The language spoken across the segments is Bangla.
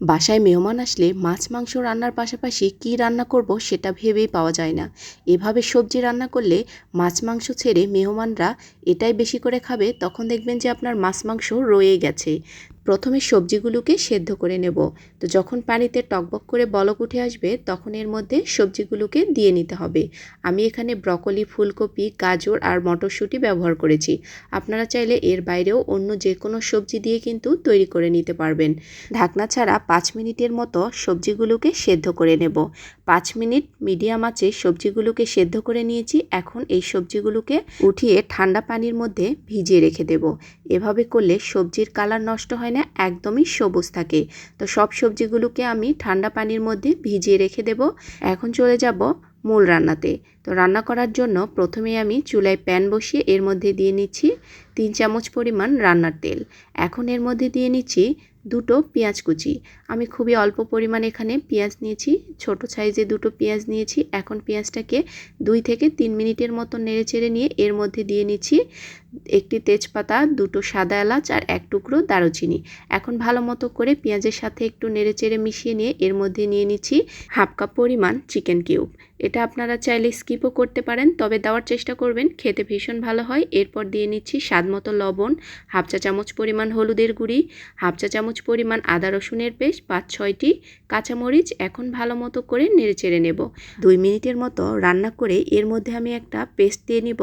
বাসায় মেহমান আসলে মাছ, মাংস রান্নার পাশাপাশি কি রান্না করব সেটা ভেবেই পাওয়া যায় না। এভাবে সবজি রান্না করলে মাছ, মাংস ছেড়ে মেহমানরা এটাই বেশি করে খাবে, তখন দেখবেন যে আপনার মাছ, মাংস রয়ে গেছে। প্রথমে সবজিগুলোকে সেদ্ধ করে নেব। তো যখন পানিতে টকবক করে বলক উঠে আসবে, তখন এর মধ্যে সবজিগুলোকে দিয়ে নিতে হবে। আমি এখানে ব্রকলি, ফুলকপি, গাজর আর মটরশুঁটি ব্যবহার করেছি। আপনারা চাইলে এর বাইরেও অন্য যে কোনো সবজি দিয়ে কিন্তু তৈরি করে নিতে পারবেন। ঢাকনা ছাড়া পাঁচ মিনিটের মতো সবজিগুলোকে সেদ্ধ করে নেব। পাঁচ মিনিট মিডিয়াম আঁচে সবজিগুলোকে সেদ্ধ করে নিয়েছি। এখন এই সবজিগুলোকে উঠিয়ে ঠান্ডা পানির মধ্যে ভিজিয়ে রেখে দেব। এভাবে করলে সবজির কালার নষ্ট হয় না। একদমই সবুজ থাকে। তো সব সবজিগুলোকে আমি ঠান্ডা পানির মধ্যে ভিজিয়ে রেখে দেব। এখন চলে যাব মূল রান্নাতে। তো রান্না করার জন্য প্রথমে আমি চুলায় প্যান বসিয়ে এর মধ্যে দিয়ে নিচ্ছি তিন চামচ পরিমাণ রান্নার তেল। এখন এর মধ্যে দিয়ে নিচ্ছি দুটো পেঁয়াজ কুচি। আমি খুবই অল্প পরিমাণ এখানে পেঁয়াজ নিয়েছি, ছোট সাইজে দুটো পেঁয়াজ নিয়েছি। এখন পেঁয়াজটাকে দুই থেকে তিন মিনিটের মতো নেড়ে চেড়ে নিয়ে এর মধ্যে দিয়ে নিচ্ছি একটি তেজপাতা, দুটো সাদা এলাচ আর এক টুকরো দারুচিনি। এখন ভালো মতো করে পেঁয়াজের সাথে একটু নেড়ে চেড়ে মিশিয়ে নিয়ে এর মধ্যে নিয়ে নিচ্ছি হাফ কাপ পরিমাণ চিকেন কিউব। এটা আপনারা চাইলে স্কিপও করতে পারেন, তবে দেওয়ার চেষ্টা করবেন, খেতে ভীষণ ভালো হয়। এরপর দিয়ে নিচ্ছি স্বাদ মতো লবণ, হাফ চা চামচ পরিমাণ হলুদের গুঁড়ি, হাফ চা চামচ পরিমাণ আদা রসুনের পেস্ট পাঁচ ছয়টি কাঁচামরিচ এখন ভালো মতো করে নেড়ে চেড়ে নেব। দুই মিনিটের মতো রান্না করে এর মধ্যে আমি একটা পেস্ট দিয়ে নিব।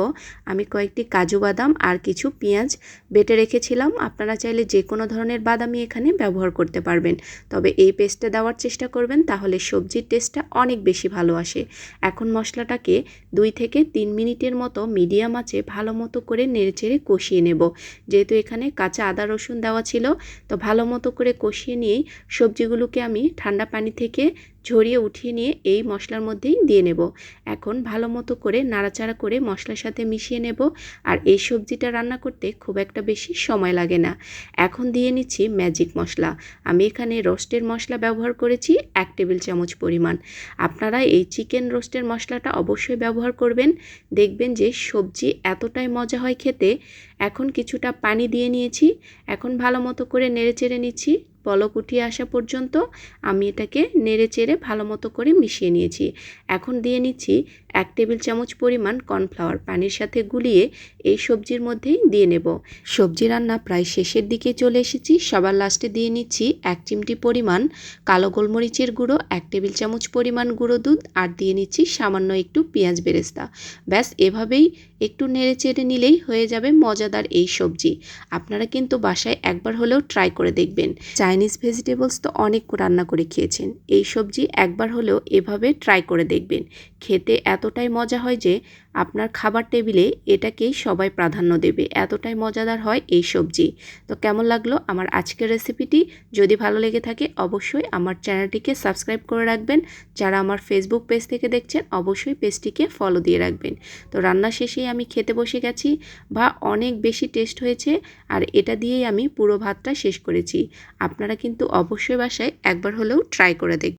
আমি কয়েকটি কাজু বাদাম আর কিছু পেঁয়াজ বেটে রেখেছিলাম। আপনারা চাইলে যে কোনো ধরনের বাদামই এখানে ব্যবহার করতে পারবেন। তবে এই পেস্টটা দেওয়ার চেষ্টা করবেন, তাহলে সবজির টেস্টটা অনেক বেশি ভালো আসে। এখন মশলাটাকে দুই থেকে তিন মিনিটের মতো মিডিয়াম আঁচে ভালো মতো করে নেড়ে চেড়ে নেড়েচেড়ে কষিয়ে নেব। যেহেতু এখানে কাঁচা আদা, রসুন দেওয়া ছিল, তো ভালো মতো করে কষিয়ে নিয়েই সবজিগুলোকে আমি ঠান্ডা পানি থেকে ঝরিয়ে উঠিয়ে নিয়ে এই মশলার মধ্যেই দিয়ে নেব। এখন ভালো মতো করে নাড়াচাড়া করে মশলার সাথে মিশিয়ে নেব আর এই সবজিটা রান্না করতে খুব একটা বেশি সময় লাগে না। এখন দিয়ে নিচ্ছি ম্যাজিক মশলা। আমি এখানে রোস্টের মশলা ব্যবহার করেছি এক টেবিল চামচ পরিমাণ। আপনারা এই চিকেন রোস্টের মশলাটা অবশ্যই ব্যবহার করবেন। দেখবেন যে সবজি এতটাই মজা হয় খেতে। এখন কিছুটা পানি দিয়ে নিয়েছি। এখন ভালো মতো করে নেড়ে চেড়ে নিচ্ছি। পলক উঠিয়ে আসা পর্যন্ত আমি এটাকে নেড়ে চেড়ে ভালো মতো করে মিশিয়ে নিয়েছি। এখন দিয়ে নিচ্ছি এক টেবিল চামচ পরিমাণ কর্নফ্লাওয়ার পানির সাথে গুলিয়ে এই সবজির মধ্যেই দিয়ে নেব। সবজি রান্না প্রায় শেষের দিকে চলে এসেছি। সবার লাস্টে দিয়ে নিচ্ছি এক চিমটি পরিমাণ কালো গোলমরিচের গুঁড়ো, এক টেবিল চামচ পরিমাণ গুঁড়ো দুধ আর দিয়ে নিচ্ছি সামান্য একটু পেঁয়াজ বেরেস্তা। ব্যাস, এভাবেই একটু নেড়ে চেড়ে নিলেই হয়ে যাবে মজাদার এই সবজি। আপনারা কিন্তু বাসায় একবার হলেও ট্রাই করে দেখবেন। চাইনিজ ভেজিটেবলস তো অনেক রান্না করে খেয়েছেন। এই সবজি একবার হলেও এভাবে ট্রাই করে দেখবেন। খেতে এতটাই মজা হয় যে আপনার খাবার টেবিলে এটাকেই সবাই প্রাধান্য দেবে। এতটাই মজাদার হয় এই সবজি। তো কেমন লাগল আমার আজকের রেসিপিটি? যদি ভালো লেগে থাকে অবশ্যই আমার চ্যানেলটিকে সাবস্ক্রাইব করে রাখবেন। যারা আমার ফেসবুক পেজ থেকে দেখছেন অবশ্যই পেজটিকে ফলো দিয়ে রাখবেন। তো রান্না শেষেই আমি খেতে বসে গেছি। বা অনেক বেশি টেস্ট হয়েছে আর এটা দিয়েই আমি পুরো ভাতটা শেষ করেছি। আপনারা কিন্তু অবশ্যই বাসায় একবার হলেও ট্রাই করে দেখবেন।